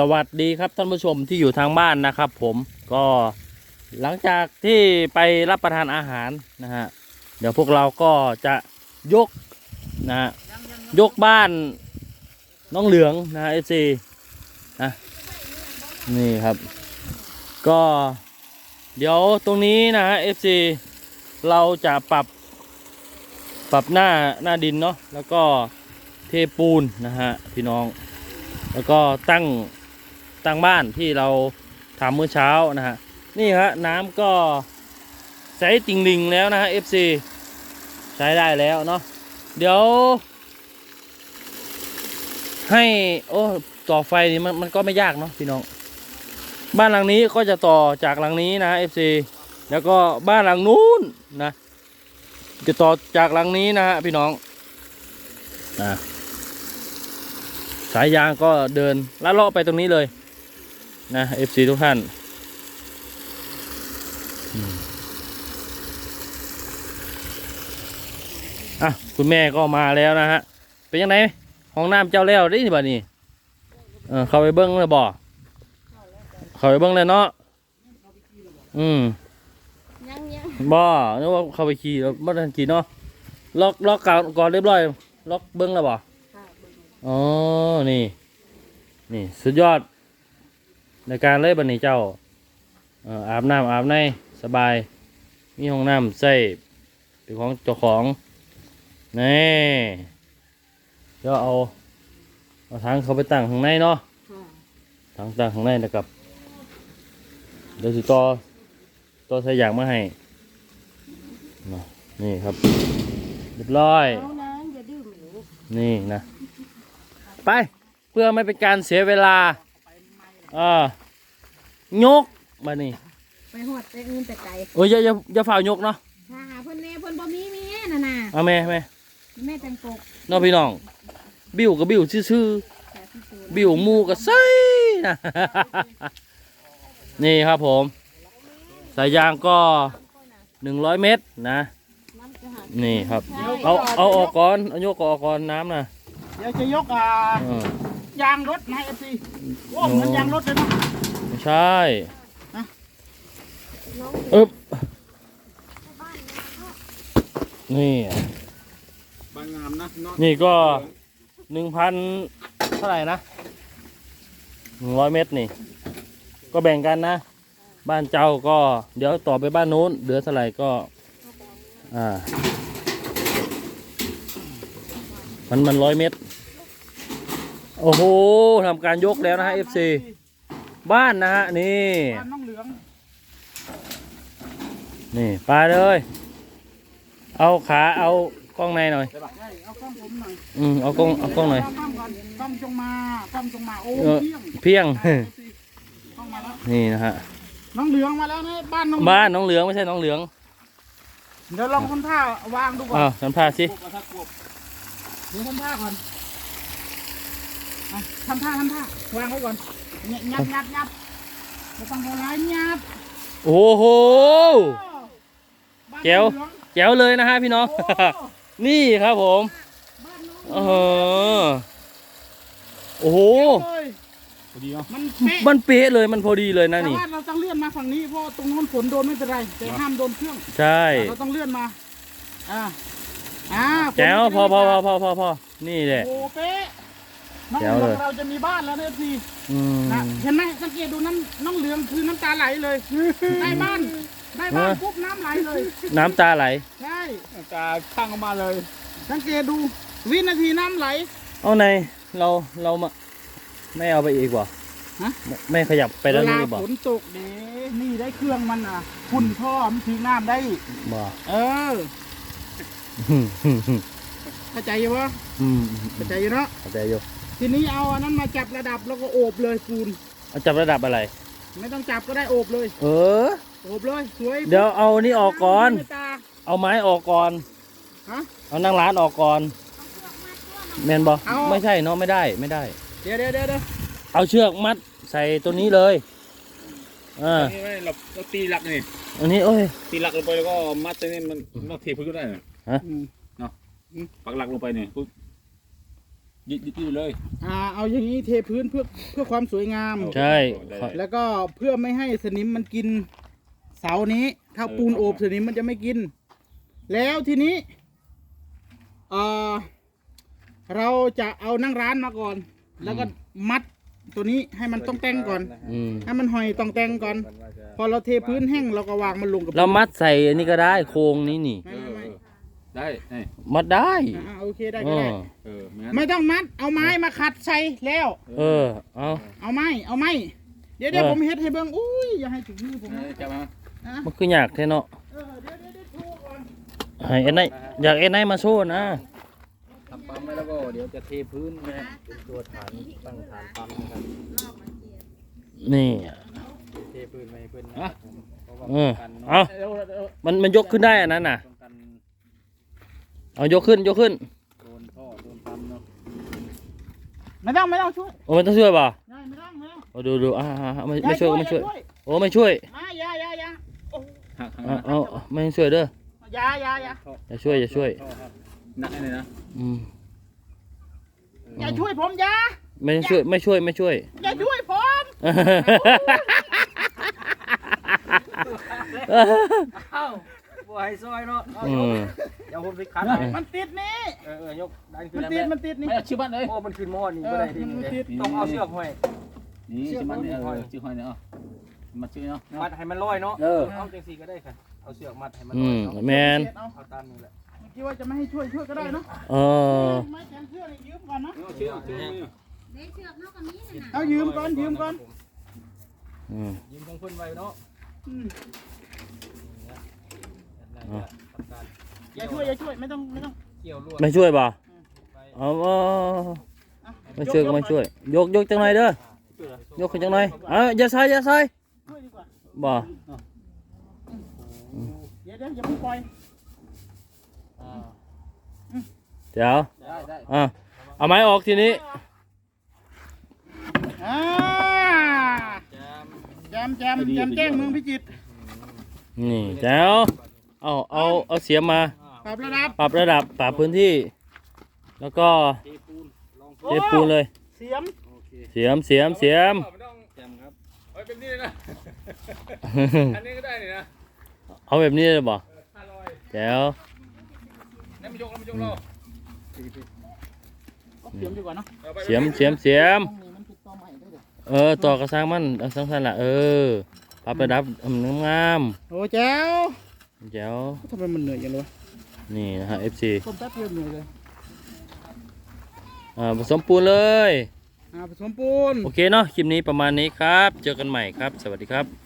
สวัสดีครับท่านผู้ชมที่อยู่ทางบ้านนะครับ ผมก็หลังจากที่ไปรับประทานอาหารนะฮะเดี๋ยวพวกเราก็จะยกนะฮะยกบ้านน้องเหลืองนะเอซีนะนี่ครับ ก็เดี๋ยวตรงนี้นะฮะเอฟซีเราจะปรับปรับหน้าหน้าดินเนาะแล้วก็เทปูนนะฮะพี่น้อง แล้วก็ตั้ง ตั้งบ้านที่เราทำเมื่อเช้านะฮะนี่ฮะน้ำก็ใช้ติงลิงแล้วนะฮะ FC ใช้ได้แล้วเนาะเดี๋ยว ให้โอ้ต่อไฟนี่มันมันก็ไม่ยากเนาะพี่น้อง บ้านหลังนี้ก็จะต่อจากหลังนี้นะ FC แล้วก็บ้านหลังนู้นนะ จะต่อจากหลังนี้นะฮะพี่น้องอ่าสายยางก็เดินลัดเลาะไปตรงนี้เลย นะ FC ทุกท่านอืมอะคุณแม่ก็มาแล้วนะฮะ เป็นยังไงห้องน้ำเจ้าแล้วได้นี่บ่นี่เออเข้าไปเบิ้งเลยบ่เข้าไปเบิ้งเลยเนาะอืมยังยังบ่นึกว่าเข้าไปขี่แล้วบ่ทันขี่เนาะล็อกล็อกก่อนก่อนเรียบร้อย ล็อกเบิ้งแล้วบ่ค่ะเบิ่งอ๋อนี่ นี่ สุดยอด ในการเล่นบันนี้เจ้าเอ่ออาบน้ำอาบในสบาย มีห้องน้ำใส่เป็นของเจ้าของนี่เดี๋ยวเอาเอาถังเขาไปตั้งข้างในเนาะค่ะถังตั้งข้างในนะครับเดี๋ยวสิต่อต่อใส่ยางมาให้เนาะนี่ครับเรียบร้อยเอานะอย่าดื้อหนูนี่นะ ไปเพื่อไม่เป็นการเสียเวลาเอ่ายกมานี่ไปหอดไปอื่นแต่ไกลโอ้ยอย่าอย่าอย่าฝ่าวยกเนาะค่ะหาเพิ่นแน่เพิ่นบ่มีแม่น่ะน่ะเอาแม่แม่แม่จังปกน้องพี่น้อง บิ้วกับบิ้วซื่อแต่ที่สูงๆบิ้วหมูกับไส้นะ นี่ครับผมสายยางก็หนึ่งร้อยเมตรนะมันจะหานี่ครับ เอาเอาออกก่อนเอายกออกก่อนน้ำนะเดี๋ยวจะยกอ่า เออ ยางรถนะเอฟซีโอ้เหมือนยางรถเลยเนาะไม่ใช่ฮะอึ๊บนี่บางงามนะเนาะนี่ก็หนึ่งพันเท่าไหร่นะหนึ่งร้อยเมตรนี่ ก็แบ่งกันนะ บ้านเจ้าก็เดี๋ยวต่อไปบ้านนู้นเหลือเท่าไหร่ก็อ่ามันมันร้อยเมตร โอ้โหทำการยกแล้วนะฮะ FC บ้านนะฮะ นี่ บ้านน้องเหลืองนี่ไปเลย เอาขาเอากล้องในหน่อย ใช่เอากล้องผมหน่อยอืมเอากล้องเอากล้องหน่อยเากล้องก่อนกล้องจงมากล้องจงมาโอ้เออเพียงเพียงอะ FC กล้องมาแล้วนี่นะฮะ น้องเหลืองมาแล้วนะบ้านน้องบ้านน้องเหลืองไม่ใช่น้องเหลืองเดี๋ยวลองทำท่าวางดูก่อนอ้าวสัมภาษณ์สิกบกับท่ากบเดี๋ยวทำท่าก่อน อะทำท่าทำท่าวางไว้ก่อนเนี่ยงับงับงับไม่ต้องโบราณงับโอ้โหบ้านแจ๋วน้องเหลืองแจ๋วเลยนะฮะพี่น้อง โอ้ นี่ครับผมบ้านน้องเออโอ้โห เอ้ยพอดีเนาะมันเป๊ะมันเป๊ะเลยมันพอดีเลยนะแต่นี่ ว่าเราต้องเลื่อนมาฝั่งนี้เพราะตรงนู้นฝนโดนไม่เป็นไรแต่ห้ามโดนเครื่อง ใช่ เราต้องเลื่อนมาอ่าอ่าฝนแจ๋วพอพอพอไม่พอพอพอนี่แหเป็นไรละ โอ้เป๊ะ น้องแจ๋วเหเลลือยงเราจะมีบ้านแล้วนะพี่อืม นะเห็นไหมสังเกตดูน้ำน้องเหลืองคือน้ำตาไหลเลยได้บ้านได้บ้านปุ๊บน้ำไหลเลย น้ำตาไหลใช่ ตาข้างออกมาเลย สังเกตดูวินาทีน้ำไหล เอาในเราเรามาไม่เอาไปอีกบ่ฮะ ไม่ไม่ขยับไปเวแล้วลานี่บ่ฝนตกเด้นี่ได้เครื่องมันอะคุณท่อมันทิ้งน้ำได้ บ่เออเข้าใจอยู่ปะอืมเข้าใจอยู่เนาะเข้าใจอยู่ ทีนี้เอาอันนั้นมาจับระดับแล้วก็โอบเลยปูนเอาจับระดับอะไร ไม่ต้องจับก็ได้โอบเลย เออ โอบเลยสวยเดี๋ยวเอานี่ออกก่อน ไม่ตาเอาไม้ออกก่อน ฮะ เอานั่งร้านออกก่อนแมนบอเอา ไม่ใช่เนาะไม่ได้ไม่ได้ เดี๋ยวเดี๋ยวเดี๋ยวเดี๋ยวเอาเชือกมัดใส่ตัวนี้เลยอ่านี่ไม่เราเราตีหลักนี่อันนี้โอ้ย ตีหลักลงไปแล้วก็มัดตรงนี้มันนอกเทพื้นก็ได้นะอืมปักหลักลงไปเนี่ยปุ๊บ ยึดยึดอยู่เลยอ่าเอาอย่างนี้เทพื้นเพื่อเพื่อความสวยงาม ใช่ได้แล้วก็เพื่อไม่ให้สนิมมันกินเสานี้ ถ้าปูนโอบสนิมมันจะไม่กิน แล้วทีนี้เอ่อเราจะเอานั่งร้านมาก่อน แล้วก็มัดตัวนี้ให้มันต้องแต่งก่อน อืมให้มันหอยต้องแต่งก่อน พอเราเทพื้นแห้งเราก็วางมันลงกับเรามัดใส่อันนี้ก็ได้โครงนี้นี่ ไม่เอไม่อไม่ ได้เอ้ยมัดได้อ่าโอเคได้เอก็ได้อเออไม่งั้นไม่ต้องมัด เอาไม้มาขัดใส่แล้ว เออเอา เอาไม้เอาไม้เดี๋ยวเดี๋ยวเออ ผมเฮ็ดให้เบิ่งอุ้ยอย่าให้ถึงมือผมเอนะอจับมานะมันคืออยากแท้เนาะเออเดี๋ยวเดี๋ยวเดี๋ยวถูกก่อนให้เอ็นไออยากเอ็นไอมาโชว์นะทำปั๊มไว้แล้วก็เดี๋ยวจะเทพื้นนะฮะเป็นตัวฐานตั้งฐานปั๊มนะครับนี่เทพื้นไว้ให้เพื่อนนะครับผมเพราะว่าเออป้องกันเนาะเอาเร็วเร็วมันมันยกขึ้นได้อันนั้นน่ะป้องกัน เอายกขึ้นยกขึ้นโดนท่อโดนปั๊มเนาะไม่ต้องไม่ต้องช่วยโอ้มันต้องช่วยป่ะยายไม่ต้องไม่ต้องเอาดูดูอ่าอ่าอ่าไม่ยาไม่ช่วยก็ไม่ช่วยอาโอ้ไม่ช่วยมายายายาโอ้หักหักเอาเอาเอาไม่ช่วยเด้อยายายาอย่าช่วยอย่าช่วยท่อครับหนักเลยนะอืมอย่าช่วยผมอยาไม่ช่วยไม่ช่วยไม่ช่วยอย่าช่วยผมเอ้าบ่ให้ซอยเนาะเอาอืมเดี๋ยวผมไปคัดให้มันติดนี่ เออเออยกดันขึ้นมันแล้วติดแม่มันติดนี่ไม่เอาชื่อบ้านเลยโอ้มันขึ้นมอดนี่บ่ได้ดิเออมันเด้ติดต้องเอาเชือกห้อยนี่ชื่อบ้านเนี่ยเออชื่อห้อยเนี่ยเอามาชื่อเนาะมัดให้มันลอยเนาะเออเอาจังซี่ก็ได้ค่ะเอาเชือกมัดให้มันอืลอยมเนาะแมนเอาเอาตามนี้แหละเมื่อกี้ว่าจะไม่ให้ช่วยช่วยก็ได้เนาะเออไม้แขนเสื้อนี่ยืมก่อนเนาะเอาชื่อเอาชื่อนี่เด็กเชือกเนาะกับนี้น่ะเอายืมก่อนยืมก่อนอืมยืมของเพิ่นไว้เนาะอืม นั่นแหละทำการอย่าช่วยอย่าช่วยไม่ต้องไม่ต้องเกี่ยวลวดไม่ช่วยป่ะไปเอาเอาอะไม่ช่วยก็ไม่ช่วย ยกยกจังหน่อยเด้อยกขึ้นจังหน่อยเอาอย่าใส่อย่าใส่ช่วยดีกว่าบ่เดี๋ยวเดี๋ยวอย่าเพิ่งปล่อยอ่าเดี๋ยวได้ได้อะเอาไม้ออกทีนี้อ่าแจมแจมแจมแจมแจ้งเมืองพิจิตรนี่แจ๋วเอาเอาเอาเสียมมา ปรับระดับปรับระดับปรับพื้นที่ แล้วก็เทปูนลองเทปูนเลย เสียมโอเคเสียมเสียมเสียมไม่ต้องแจมครับเอาเป็นนี่นะ อันนี้ก็ได้นี่นะเอาแบบนี้เลยบ่ห้าร้อยแจ๋วนั่นไม่ยกแล้วไม่ยกแล้วเอาเสียมดีกว่าเนาะอาไปเสียมเสียมเสียมตรงนี้มันติดต่อใหม่ได้เด้อเออต่อกระซังมันเอาสังสันละเออปรับระดับอืมงามโอ้แจ้วๆแจ๋วทำไมมันเหนื่อยจังเลยวะ นี่นะฮะ FC ต้มแป๊บเดียวเหนื่อยเลยอ่าผสมปูนเลย อ่าผสมปูน โอเคเนาะคลิปนี้ประมาณนี้ครับ เจอกันใหม่ครับ สวัสดีครับ